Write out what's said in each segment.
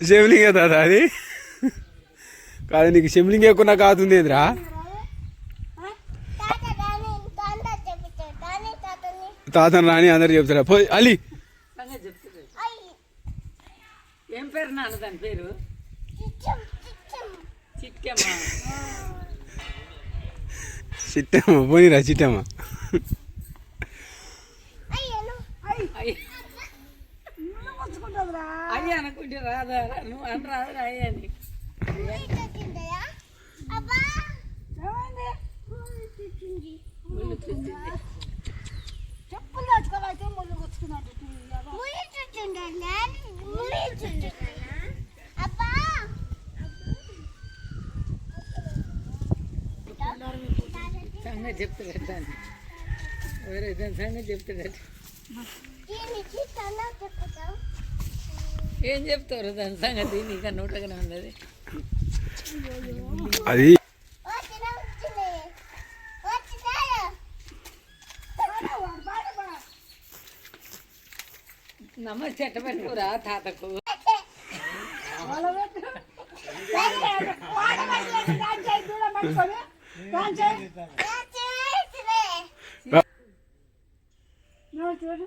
శివలింగే దాదా అది? కాదు నీకు శివలింగ ఎక్కువ కాదు ఎదురా తాత రాని అందరు చెప్తారా? పోయి అలీ ఏం పేరు నాన్న దాని పేరు? చిట్టమ్మ పోనీరా చిట్టమ్మ అయ్యా అనుకుంటే రాదా? నువ్వు అని రాదు అయ్యా అని. చెప్పులు దాచుకోవాలైతే ముళ్ళు గుచ్చుకున్నాడు సంగతి చెప్తాడు దాన్ని సంగతి చెప్తాడు ఏం చెప్తారు దాని సంగతి? నీకు నోటగానే ఉన్నది. అది నమస్తే ఎట్ట పెట్టుకురా తాతకు. ఏం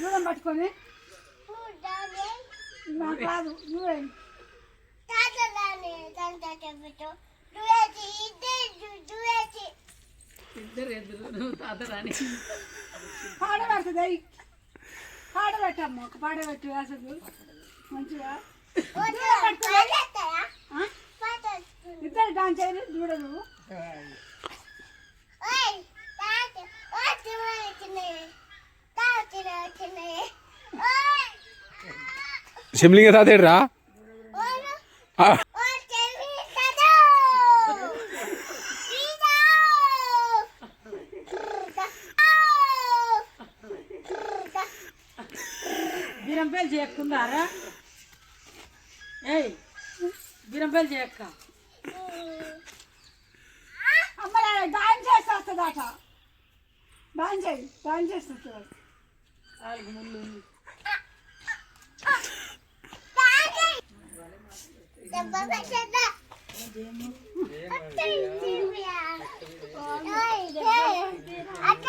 దూరం పట్టుకొని. నాకు రాదు నువ్వే. ఇద్దరు ఎదురు తాతరాని పాడబడుతుంది పాడబెట్టమ్మ ఒక పాడబెట్టు అసలు మంచిగా. ఇద్దరు డాన్స్ అయినా చూడదు శివలింగ తాతేడ్రా బిరంపేలు చేయకుందారా ఏయ్ బిరంపేలు చేయక్క అమ్మలా దాని చేసి వస్తుందట దాని చేయి దాని చేసి అక్క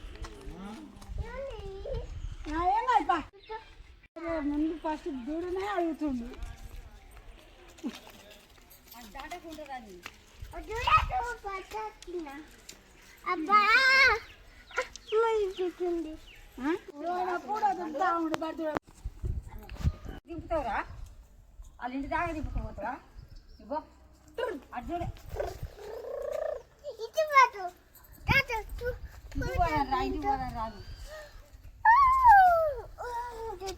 ఫస్ట్ దూడనే అడుగుతుండు. దింపుతావురా? వాళ్ళ ఇంటి దాకా దింపుకోవద్దురా ఇవ్వ. అడ్డు ఇంటి పోయాను రా ఇంటి రాదు